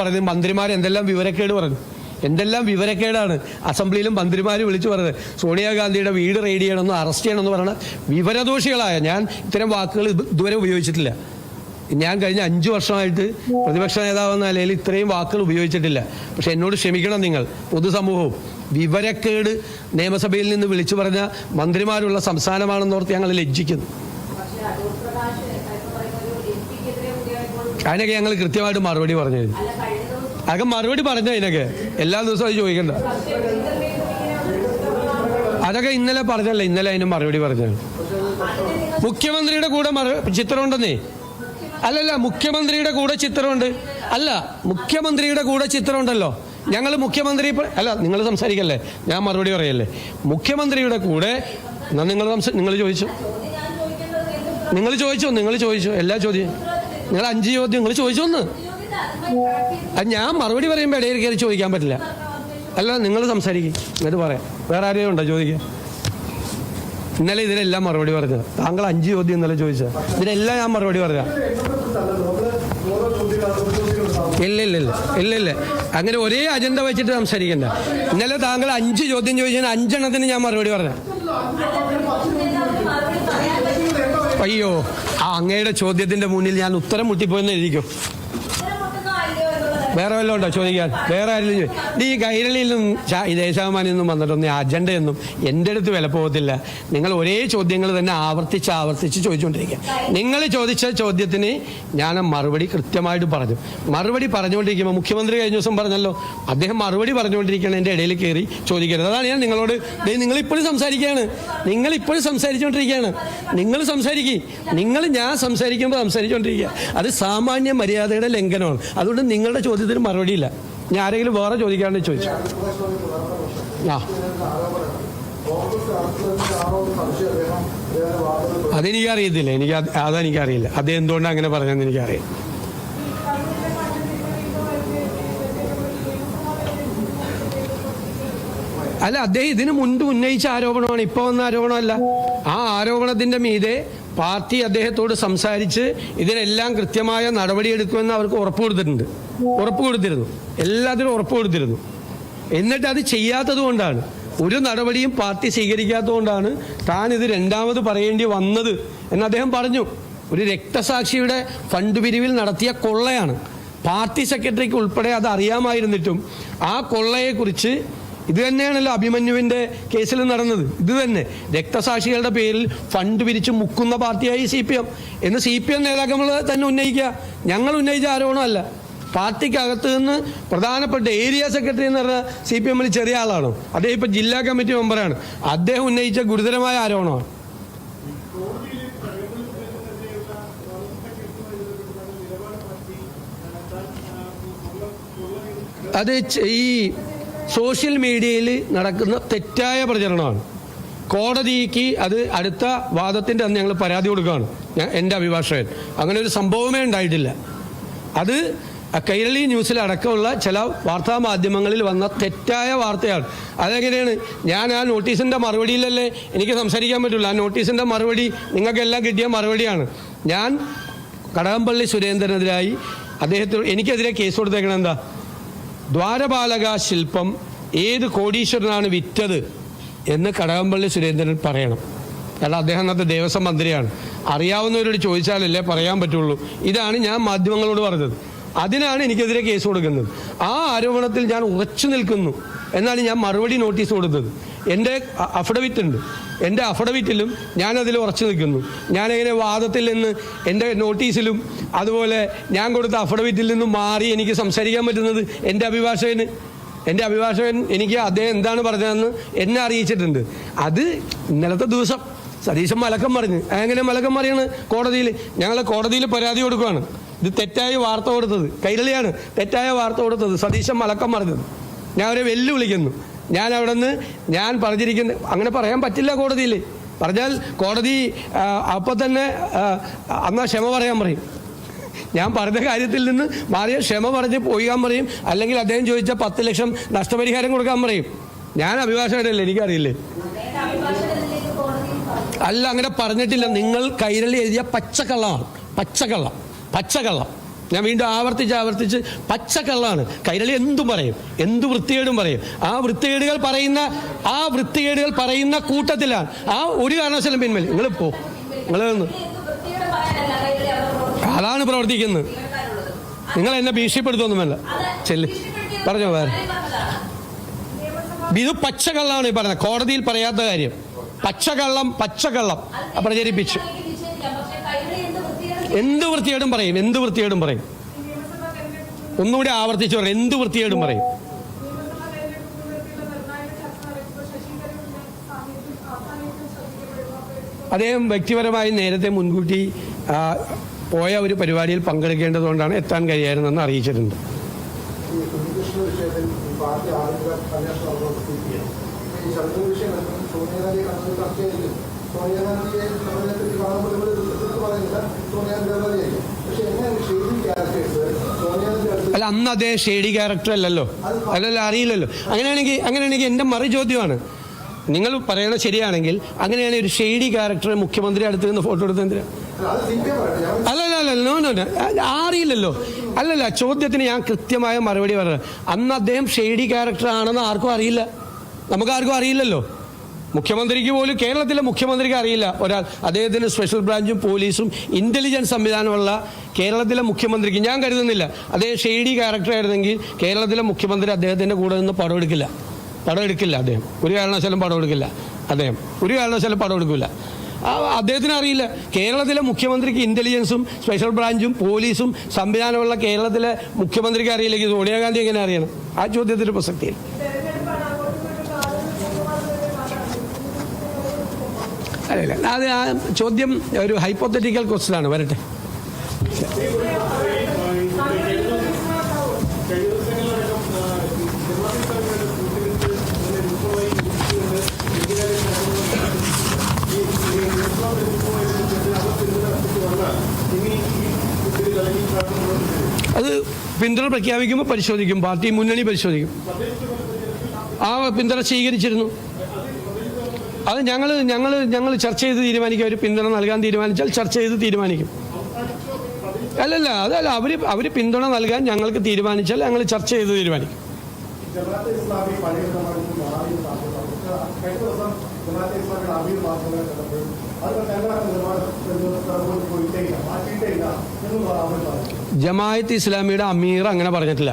പറഞ്ഞത് മന്ത്രിമാർ എന്തെല്ലാം വിവരക്കേട് പറഞ്ഞു? എന്തെല്ലാം വിവരക്കേടാണ്? അസംബ്ലിയിലും മന്ത്രിമാർ വിളിച്ചു പറഞ്ഞത്. സോണിയാഗാന്ധിയുടെ വീട് റെയ്ഡ് ചെയ്യണമെന്ന് അറസ്റ്റ് ചെയ്യണമെന്ന് പറഞ്ഞ വിവരദോഷികളായ ഞാൻ ഇത്തരം വാക്കുകൾ ഇത് ഇതുവരെ ഉപയോഗിച്ചിട്ടില്ല. ഞാൻ കഴിഞ്ഞ അഞ്ചു വർഷമായിട്ട് പ്രതിപക്ഷ നേതാവെന്ന നിലയിൽ ഇത്രയും വാക്കുകൾ ഉപയോഗിച്ചിട്ടില്ല. പക്ഷെ എന്നോട് ക്ഷമിക്കണം നിങ്ങൾ പൊതുസമൂഹവും. വിവരക്കേട് നിയമസഭയിൽ നിന്ന് വിളിച്ചു പറഞ്ഞ മന്ത്രിമാരുള്ള സംസ്ഥാനമാണെന്നോർത്ത് ഞങ്ങൾ ലജ്ജിക്കുന്നു പക്ഷേ അടൂർ പ്രകാശ് ഇപ്പൊ പറയുന്ന ഒരു എം പിക്കെതിരെ കൂടിയാണ് ഇപ്പോൾ അതിനൊക്കെ ഞങ്ങൾ കൃത്യമായിട്ട് മറുപടി പറഞ്ഞു അതൊക്കെ മറുപടി പറഞ്ഞു അതിനൊക്കെ. എല്ലാ ദിവസവും അത് ചോദിക്കണ്ട. അതൊക്കെ ഇന്നലെ പറഞ്ഞല്ല ഇന്നലെ അതിന് മറുപടി പറഞ്ഞു മുഖ്യമന്ത്രിയുടെ കൂടെ മറു ചിത്രമുണ്ടെന്നേ. അല്ലല്ല മുഖ്യമന്ത്രിയുടെ കൂടെ ചിത്രമുണ്ട്. അല്ല മുഖ്യമന്ത്രിയുടെ കൂടെ ചിത്രമുണ്ടല്ലോ. ഞങ്ങൾ മുഖ്യമന്ത്രി അല്ല നിങ്ങൾ സംസാരിക്കല്ലേ? ഞാൻ മറുപടി പറയല്ലേ? മുഖ്യമന്ത്രിയുടെ കൂടെ എന്നാൽ നിങ്ങൾ നിങ്ങൾ ചോദിച്ചു. നിങ്ങൾ ചോദിച്ചോ നിങ്ങൾ ചോദിച്ചോ എല്ലാ ചോദ്യം. നിങ്ങൾ അഞ്ച് ചോദ്യം നിങ്ങൾ ചോദിച്ചോന്ന് അത് ഞാൻ മറുപടി പറയുമ്പോൾ ഇടയിൽ കയറി ചോദിക്കാൻ പറ്റില്ല. അല്ല നിങ്ങൾ സംസാരിക്കും. എന്നിട്ട് പറയാം. വേറെ ആരെയും ഉണ്ടോ? ചോദിക്കാം. ഇന്നലെ ഇതിനെല്ലാം മറുപടി പറഞ്ഞത്. താങ്കൾ അഞ്ച് ചോദ്യം ഇന്നലെ ചോദിച്ചത് ഇതിനെല്ലാം ഞാൻ മറുപടി പറഞ്ഞ ഇല്ല ഇല്ല ഇല്ല ഇല്ല ഇല്ല. അങ്ങനെ ഒരേ അജണ്ട വെച്ചിട്ട് സംസാരിക്കണ്ട. ഇന്നലെ താങ്കൾ അഞ്ച് ചോദ്യം ചോദിച്ചാൽ അഞ്ചെണ്ണത്തിന് ഞാൻ മറുപടി പറഞ്ഞ അയ്യോ. അങ്ങയുടെ ചോദ്യത്തിന്റെ മുന്നിൽ ഞാൻ ഉത്തരം മുട്ടിപ്പോയെന്ന് എഴുതിക്കും? വേറെ വല്ലതും ഉണ്ടോ? ചോദിക്കാൻ. വേറെ ആരെങ്കിലും നീ കൈരളിയിൽ നിന്നും ദേശാഭിമാനിൽ നിന്നും വന്നിട്ടൊന്നും അജണ്ടയൊന്നും എന്റെ അടുത്ത് വില പോകത്തില്ല. നിങ്ങൾ ഒരേ ചോദ്യങ്ങൾ തന്നെ ആവർത്തിച്ച് ആവർത്തിച്ച് ചോദിച്ചുകൊണ്ടിരിക്കുക. നിങ്ങൾ ചോദിച്ച ചോദ്യത്തിന് ഞാൻ മറുപടി കൃത്യമായിട്ട് പറഞ്ഞു. മറുപടി പറഞ്ഞുകൊണ്ടിരിക്കുമ്പോൾ മുഖ്യമന്ത്രി കഴിഞ്ഞ ദിവസം പറഞ്ഞല്ലോ അദ്ദേഹം മറുപടി പറഞ്ഞുകൊണ്ടിരിക്കുകയാണ് എന്റെ ഇടയിൽ കയറി ചോദിക്കരുത്. അതാണ് ഞാൻ നിങ്ങളോട് നിങ്ങൾ ഇപ്പോഴും സംസാരിക്കുകയാണ്. നിങ്ങൾ ഇപ്പോഴും സംസാരിച്ചുകൊണ്ടിരിക്കുകയാണ്. നിങ്ങൾ സംസാരിക്കുക നിങ്ങൾ ഞാൻ സംസാരിക്കുമ്പോൾ സംസാരിച്ചുകൊണ്ടിരിക്കുക. അത് സാമാന്യ മര്യാദയുടെ ലംഘനമാണ്. അതുകൊണ്ട് നിങ്ങളുടെ ചോദ്യത്തിന് മറുപടിയില്ല. ഞാൻ ആരെങ്കിലും വേറെ ചോദിക്കാണ്ട് ചോദിച്ചു. ആ. അതെനിക്കറിയത്തില്ല. എനിക്ക് അത് അതെനിക്കറിയില്ല. അത് എന്തുകൊണ്ടാണ് അങ്ങനെ പറഞ്ഞതെന്ന് എനിക്കറിയാം അല്ല അദ്ദേഹം ഇതിനു മുൻപ് ഉന്നയിച്ച ആരോപണമാണ്. ഇപ്പോൾ വന്ന ആരോപണമല്ല. ആ ആരോപണത്തിന്റെ മീതെ പാർട്ടി അദ്ദേഹത്തോട് സംസാരിച്ച് ഇതിനെല്ലാം കൃത്യമായ നടപടിയെടുക്കുമെന്ന് അവർക്ക് ഉറപ്പ് കൊടുത്തിട്ടുണ്ട്. ഉറപ്പ് കൊടുത്തിരുന്നു. എല്ലാത്തിനും ഉറപ്പ് കൊടുത്തിരുന്നു. എന്നിട്ട് അത് ചെയ്യാത്തത് കൊണ്ടാണ്. ഒരു നടപടിയും പാർട്ടി സ്വീകരിക്കാത്തത് കൊണ്ടാണ് താൻ ഇത് രണ്ടാമത് പറയേണ്ടി വന്നത് എന്ന് അദ്ദേഹം പറഞ്ഞു. ഒരു രക്തസാക്ഷിയുടെ ഫണ്ട് പിരിവിൽ നടത്തിയ കൊള്ളയാണ്. പാർട്ടി സെക്രട്ടറിക്ക് ഉൾപ്പെടെ അത് അറിയാമായിരുന്നിട്ടും ആ കൊള്ളയെക്കുറിച്ച് ഇത് തന്നെയാണല്ലോ അഭിമന്യുവിന്റെ കേസിൽ നടന്നത്. ഇത് തന്നെ രക്തസാക്ഷികളുടെ പേരിൽ ഫണ്ട് പിരിച്ച് മുക്കുന്ന പാർട്ടിയായി സി പി എം. എന്ന് സി പി എം നേതാക്കൾ തന്നെ ഉന്നയിക്കുക. ഞങ്ങൾ ഉന്നയിച്ച ആരോപണമല്ല. പാർട്ടിക്കകത്ത് നിന്ന് പ്രധാനപ്പെട്ട ഏരിയ സെക്രട്ടറി എന്ന് പറഞ്ഞ സി പി എമ്മിൽ ചെറിയ ആളാണ്. അദ്ദേഹം ഇപ്പൊ ജില്ലാ കമ്മിറ്റി മെമ്പറാണ്. അദ്ദേഹം ഉന്നയിച്ച ഗുരുതരമായ ആരോപണമാണ് അത് ഈ സോഷ്യൽ മീഡിയയിൽ നടക്കുന്ന തെറ്റായ പ്രചരണമാണ്. കോടതിക്ക് അത് അടുത്ത വാദത്തിന്റെ അന്ന് ഞങ്ങൾ പരാതി കൊടുക്കുകയാണ്. എന്റെ അഭിഭാഷകൻ. അങ്ങനെ ഒരു സംഭവമേ ഉണ്ടായിട്ടില്ല. അത് കൈരളി ന്യൂസിൽ അടക്കമുള്ള ചില വാർത്താ മാധ്യമങ്ങളിൽ വന്ന തെറ്റായ വാർത്തയാണ്. അതെങ്ങനെയാണ്? ഞാൻ ആ നോട്ടീസിന്റെ മറുപടിയിലല്ലേ എനിക്ക് സംസാരിക്കാൻ പറ്റുള്ളൂ. ആ നോട്ടീസിന്റെ മറുപടി നിങ്ങൾക്കെല്ലാം കിട്ടിയ മറുപടിയാണ്. ഞാൻ കടകംപള്ളി സുരേന്ദ്രനെതിരായി അദ്ദേഹത്തിന് എനിക്കെതിരെ കേസ് കൊടുത്തേക്കണം എന്താ? ദ്വാരപാലക ശില്പം ഏത് കോടീശ്വരനാണ് വിറ്റത് എന്ന് കടകംപള്ളി സുരേന്ദ്രൻ പറയണം. കാരണം അദ്ദേഹം അന്നത്തെ ദേവസ്വം മന്ത്രിയാണ്. അറിയാവുന്നവരോട് ചോദിച്ചാലല്ലേ പറയാൻ പറ്റുള്ളൂ. ഇതാണ് ഞാൻ മാധ്യമങ്ങളോട് പറഞ്ഞത്. അതിനാണ് എനിക്കെതിരെ കേസ് കൊടുക്കുന്നത്. ആ ആരോപണത്തിൽ ഞാൻ ഉറച്ചു നിൽക്കുന്നു. എന്നാണ് ഞാൻ മറുപടി നോട്ടീസ് കൊടുത്തത്. എന്റെ അഫിഡവിറ്റ് ഉണ്ട്. എന്റെ അഫിഡവിറ്റിലും ഞാനതിൽ ഉറച്ചു നിൽക്കുന്നു. ഞാനെങ്ങനെ വാദത്തിൽ നിന്ന് എന്റെ നോട്ടീസിലും അതുപോലെ ഞാൻ കൊടുത്ത അഫിഡവിറ്റിൽ നിന്നും മാറി എനിക്ക് സംസാരിക്കാൻ പറ്റുന്നത് എന്റെ അഭിഭാഷകന്. എന്റെ അഭിഭാഷകൻ എനിക്ക് അദ്ദേഹം എന്താണ് പറഞ്ഞതെന്ന് എന്നെ അറിയിച്ചിട്ടുണ്ട്. അത് ഇന്നലത്തെ ദിവസം സതീശൻ മലക്കം പറഞ്ഞു. എങ്ങനെ മലക്കം പറയാണ്? കോടതിയിൽ. ഞങ്ങൾ കോടതിയിൽ പരാതി കൊടുക്കുകയാണ് ഇത് തെറ്റായ വാർത്ത കൊടുത്തത്. കൈരളിയാണ്. തെറ്റായ വാർത്ത കൊടുത്തത്. സതീശൻ മലക്കം പറഞ്ഞത്. ഞാൻ അവരെ വെല്ലുവിളിക്കുന്നു. ഞാൻ അവിടെ നിന്ന് ഞാൻ പറഞ്ഞിരിക്കുന്നു. അങ്ങനെ പറയാൻ പറ്റില്ല കോടതിയിൽ. പറഞ്ഞാൽ കോടതി അപ്പം തന്നെ അന്നാ ക്ഷമ പറയാൻ പറയും. ഞാൻ പറഞ്ഞ കാര്യത്തിൽ നിന്ന് മാറിയ ക്ഷമ പറഞ്ഞ് പോകാൻ പറയും. അല്ലെങ്കിൽ അദ്ദേഹം ചോദിച്ച പത്ത് ലക്ഷം നഷ്ടപരിഹാരം കൊടുക്കാൻ പറയും. ഞാൻ അഭിഭാഷകനല്ലേ? എനിക്കറിയില്ലേ? അല്ല അങ്ങനെ പറഞ്ഞിട്ടില്ല. നിങ്ങൾ കൈരളി എഴുതിയ പച്ചക്കള്ളമാണ് പച്ചക്കള്ളം. പച്ചക്കള്ളം. ഞാൻ വീണ്ടും ആവർത്തിച്ച് ആവർത്തിച്ച് പച്ചക്കള്ളാണ്. കൈരളി എന്തും പറയും? എന്ത് വൃത്തികേടും പറയും? ആ വൃത്തികേടുകൾ പറയുന്ന ആ വൃത്തികേടുകൾ പറയുന്ന കൂട്ടത്തിലാണ്. ആ ഒരു കാരണവശാലും പിൻവലി നിങ്ങൾ പോ. നിങ്ങൾ അതാണ് പ്രവർത്തിക്കുന്നത്. നിങ്ങൾ എന്നെ ഭീഷണിപ്പെടുത്തൊന്നുമല്ല ചെല്ല്. പറഞ്ഞോ വേറെ. ഇത് പച്ചക്കള്ളാണ് ഈ പറഞ്ഞത്. കോടതിയിൽ പറയാത്ത കാര്യം. പച്ചക്കള്ളം പച്ചക്കള്ളം. പ്രചരിപ്പിച്ചു എനിക്ക് നിശ്ചയിക്കാം. പക്ഷേ കൈരളി എന്ത് വൃത്തികേടും പറയും എന്ത് വൃത്തികേടും പറയും ഒന്നുകൂടി ആവർത്തിച്ചു പറയും എന്ത് വൃത്തികേടും പറയും അദ്ദേഹം വ്യക്തിപരമായി നേരത്തെ മുൻകൂട്ടി പോയ ഒരു പരിപാടിയിൽ പങ്കെടുക്കേണ്ടതുകൊണ്ടാണ് എത്താൻ കഴിയായിരുന്നെന്ന് അറിയിച്ചിട്ടുണ്ട് അല്ല അന്ന് അതേ ഷെയ്ഡി ക്യാരക്ടർ അല്ലല്ലോ. അല്ലല്ലോ അറിയില്ലല്ലോ. അങ്ങനെയാണെങ്കിൽ അങ്ങനെയാണെങ്കിൽ എന്റെ മറു ചോദ്യമാണ്. നിങ്ങൾ പറയണത് ശരിയാണെങ്കിൽ അങ്ങനെയാണെങ്കിൽ ഒരു ഷെയ്ഡി ക്യാരക്ടർ മുഖ്യമന്ത്രി അടുത്ത് നിന്ന് ഫോട്ടോ എടുത്ത് എന്തിനാ? അല്ലല്ല അല്ല നോ നോ. അറിയില്ലല്ലോ. അല്ലല്ല ചോദ്യത്തിന് ഞാൻ കൃത്യമായ മറുപടി പറഞ്ഞത് അന്ന് അദ്ദേഹം ഷെയ്ഡി ക്യാരക്ടർ ആണെന്ന് ആർക്കും അറിയില്ല. നമുക്ക് ആർക്കും അറിയില്ലല്ലോ. മുഖ്യമന്ത്രിക്ക് പോലും കേരളത്തിലെ മുഖ്യമന്ത്രിക്ക് അറിയില്ല. ഒരാൾ അദ്ദേഹത്തിന് സ്പെഷ്യൽ ബ്രാഞ്ചും പോലീസും ഇന്റലിജൻസ് സംവിധാനമുള്ള കേരളത്തിലെ മുഖ്യമന്ത്രിക്ക് ഞാൻ കരുതുന്നില്ല. അദ്ദേഹം ഷെയ്ഡി ക്യാരക്ടർ ആയിരുന്നെങ്കിൽ കേരളത്തിലെ മുഖ്യമന്ത്രി അദ്ദേഹത്തിന്റെ കൂടെ നിന്ന് പടം എടുക്കില്ല. പടം എടുക്കില്ല അദ്ദേഹം. ഒരു കാരണവശാലും പടം എടുക്കില്ല അദ്ദേഹം. ഒരു കാരണവശാലും പടം എടുക്കില്ല. അദ്ദേഹത്തിന് അറിയില്ല. കേരളത്തിലെ മുഖ്യമന്ത്രിക്ക് ഇന്റലിജൻസും സ്പെഷ്യൽ ബ്രാഞ്ചും പോലീസും സംവിധാനമുള്ള കേരളത്തിലെ മുഖ്യമന്ത്രിക്ക് അറിയില്ലെങ്കിൽ സോണിയാഗാന്ധി എങ്ങനെ അറിയണം? ആ ചോദ്യത്തിന് പ്രസക്തിയില്ല. അല്ല അത് ആ ചോദ്യം ഒരു ഹൈപ്പോത്തറ്റിക്കൽ ക്വസ്റ്റൻ ആണ് വരട്ടെ. അത് പിന്തുണ പ്രഖ്യാപിക്കുമ്പോൾ പരിശോധിക്കും. പാർട്ടി മുന്നണി പരിശോധിക്കും. ആ പിന്തുണ സ്വീകരിച്ചിരുന്നു. അത് ഞങ്ങൾ ഞങ്ങൾ ഞങ്ങൾ ചർച്ച ചെയ്ത് തീരുമാനിക്കും. അവർ പിന്തുണ നൽകാൻ തീരുമാനിച്ചാൽ ചർച്ച ചെയ്ത് തീരുമാനിക്കും. അല്ലല്ല അതല്ല അവർ അവർ പിന്തുണ നൽകാൻ ഞങ്ങൾക്ക് തീരുമാനിച്ചാൽ ഞങ്ങൾ ചർച്ച ചെയ്ത് തീരുമാനിക്കും. ജമായത്ത് ഇസ്ലാമിയുടെ അമീർ അങ്ങനെ പറഞ്ഞിട്ടില്ല.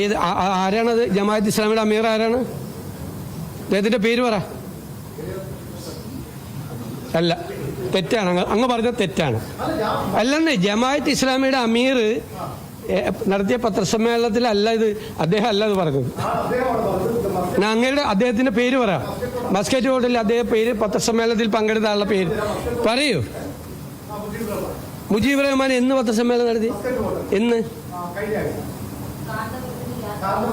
ഏത് ആരാണത്? ജമായത്ത് ഇസ്ലാമിയുടെ അമീർ ആരാണ്? അദ്ദേഹത്തിന്റെ പേര് പറ. അല്ല തെറ്റാണ്. അങ്ങ് അങ്ങ് പറഞ്ഞത് തെറ്റാണ്. അല്ലെന്നേ ജമായത്ത് ഇസ്ലാമിയുടെ അമീർ നടത്തിയ പത്രസമ്മേളനത്തിൽ അല്ല ഇത് അദ്ദേഹം അല്ല ഇത് പറഞ്ഞത്. അങ്ങയുടെ അദ്ദേഹത്തിന്റെ പേര് പറ. മസ്കറ്റ് ഹോട്ടലിൽ അദ്ദേഹം പേര് പത്രസമ്മേളനത്തിൽ പങ്കെടുത്ത ആളുടെ പേര്. പറയൂ. മുജീബ് റഹ്മാൻ എന്ന് പത്രസമ്മേളനം നടത്തി? എന്ന്?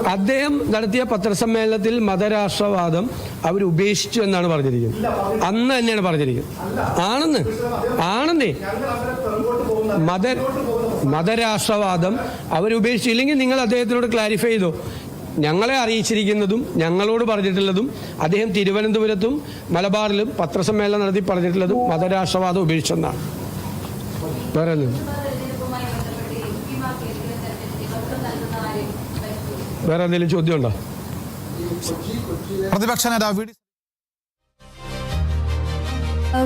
അദ്ദേഹം നടത്തിയ പത്രസമ്മേളനത്തിൽ മതരാഷ്ട്രവാദം അവർ ഉപേക്ഷിച്ചു എന്നാണ് പറഞ്ഞിരിക്കുന്നത്. അന്ന് തന്നെയാണ് പറഞ്ഞിരിക്കുന്നത്. ആണെന്ന്. ആണെന്നേ. മത മതരാഷ്ട്രവാദം അവരുപേക്ഷിച്ചു ഇല്ലെങ്കിൽ നിങ്ങൾ അദ്ദേഹത്തിനോട് ക്ലാരിഫൈ ചെയ്തോ. ഞങ്ങളെ അറിയിച്ചിരിക്കുന്നതും ഞങ്ങളോട് പറഞ്ഞിട്ടുള്ളതും അദ്ദേഹം തിരുവനന്തപുരത്തും മലബാറിലും പത്രസമ്മേളനം നടത്തി പറഞ്ഞിട്ടുള്ളതും മതരാഷ്ട്രവാദം ഉപേക്ഷിച്ചെന്നാണ്. വേറെ വേറെ എന്തെങ്കിലും ചോദ്യമുണ്ടോ? പ്രതിപക്ഷ നേതാവ് V D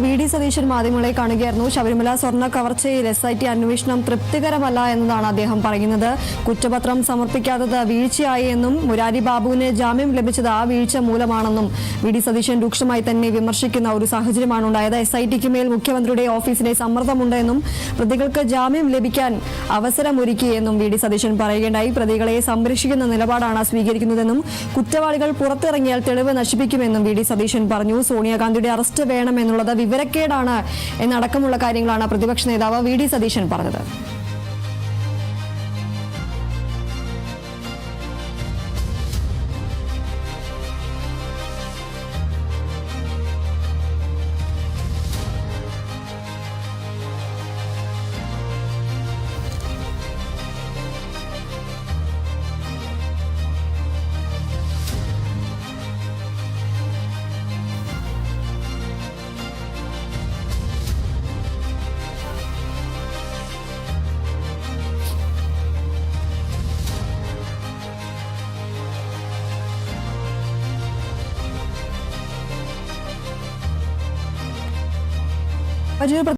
V D Satheesan മാധ്യമങ്ങളെ കാണുകയായിരുന്നു. ശബരിമല സ്വർണ കവർച്ചയിൽ എസ് ഐ ടി അന്വേഷണം തൃപ്തികരമല്ല എന്നതാണ് അദ്ദേഹം പറയുന്നത്. കുറ്റപത്രം സമർപ്പിക്കാത്തത് വീഴ്ചയായി എന്നും മുരാരി ബാബുവിന് ജാമ്യം ലഭിച്ചത് ആ വീഴ്ച മൂലമാണെന്നും വി ഡി സതീശൻ രൂക്ഷമായി തന്നെ വിമർശിക്കുന്ന ഒരു സാഹചര്യമാണ് ഉണ്ടായത് എസ് ഐ ടിക്ക് മേൽ മുഖ്യമന്ത്രിയുടെ ഓഫീസിനെ സമ്മർദ്ദമുണ്ടെന്നും പ്രതികൾക്ക് ജാമ്യം ലഭിക്കാൻ അവസരമൊരുക്കിയെന്നും വി ഡി സതീശൻ പറയുകയുണ്ടായി. പ്രതികളെ സംരക്ഷിക്കുന്ന നിലപാടാണ് സ്വീകരിക്കുന്നതെന്നും കുറ്റവാളികൾ പുറത്തിറങ്ങിയാൽ തെളിവ് നശിപ്പിക്കുമെന്നും വി ഡി സതീശൻ പറഞ്ഞു. സോണിയാഗാന്ധിയുടെ അറസ്റ്റ് വേണമെന്നുള്ളത് വിവരക്കേടാണ് എന്നടക്കമുള്ള കാര്യങ്ങളാണ് പ്രതിപക്ഷ നേതാവ് വി ഡി സതീശൻ പറഞ്ഞത്. വലിയൊരു